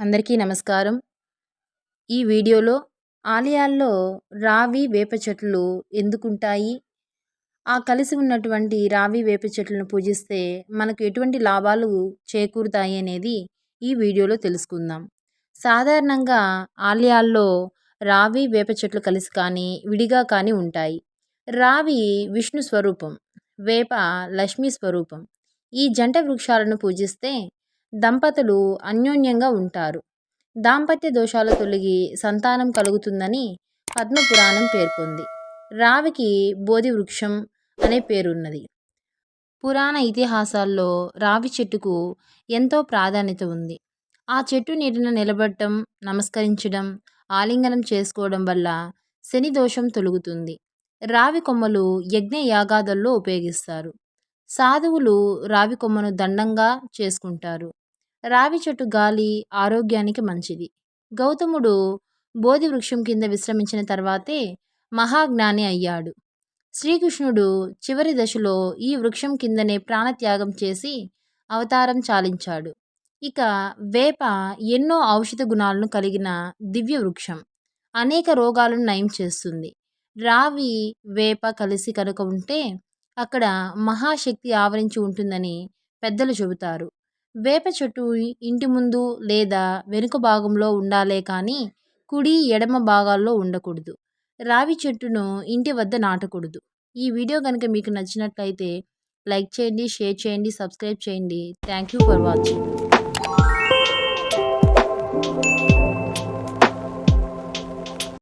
అందరికీ నమస్కారం. ఈ వీడియోలో ఆలయాల్లో రావి వేప చెట్లు ఎందుకుంటాయి? ఆ కలిసి ఉన్నటువంటి రావి వేప చెట్లను పూజిస్తే మనకు ఎటువంటి లాభాలు చేకూరుతాయి అనేది ఈ వీడియోలో తెలుసుకుందాం. సాధారణంగా ఆలయాల్లో రావి వేప చెట్లు కలిసి కానీ విడిగా కానీ ఉంటాయి. రావి విష్ణు స్వరూపం వేప లక్ష్మీ స్వరూపం. ఈ జంట వృక్షాలను పూజిస్తే దంపతులు అన్యోన్యంగా ఉంటారు. దాంపత్య దోషాలు తొలగి సంతానం కలుగుతుందని పద్మపురాణం పేర్కొంది. రావికి బోధి వృక్షం అనే పేరున్నది. పురాణ ఇతిహాసాల్లో రావి చెట్టుకు ఎంతో ప్రాధాన్యత ఉంది. ఆ చెట్టు నీటిన నిలబడటం నమస్కరించడం ఆలింగనం చేసుకోవడం వల్ల శని దోషం తొలుగుతుంది. రావి కొమ్మలు యజ్ఞ యాగాదుల్లో ఉపయోగిస్తారు. సాధువులు రావి కొమ్మను దండంగా చేసుకుంటారు. రావి చెట్టు గాలి ఆరోగ్యానికి మంచిది. గౌతముడు బోధి వృక్షం కింద విశ్రమించిన తర్వాతే మహాజ్ఞాని అయ్యాడు. శ్రీకృష్ణుడు చివరి దశలో ఈ వృక్షం కిందనే ప్రాణత్యాగం చేసి అవతారం చాలించాడు. ఇక వేప ఎన్నో ఔషధ గుణాలను కలిగిన దివ్య వృక్షం. అనేక రోగాలను నయం చేస్తుంది. రావి వేప కలిసి కనుక ఉంటే అక్కడ మహాశక్తి ఆవరించి ఉంటుందని పెద్దలు చెబుతారు. వేప చెట్టు ఇంటి ముందు లేదా వెనుక భాగంలో ఉండాలే కానీ కుడి ఎడమ భాగాల్లో ఉండకూడదు. రావి చెట్టును ఇంటి వద్ద నాటకూడదు. ఈ వీడియో కనుక మీకు నచ్చినట్లయితే లైక్ చేయండి షేర్ చేయండి సబ్స్క్రైబ్ చేయండి. Thank you for watching.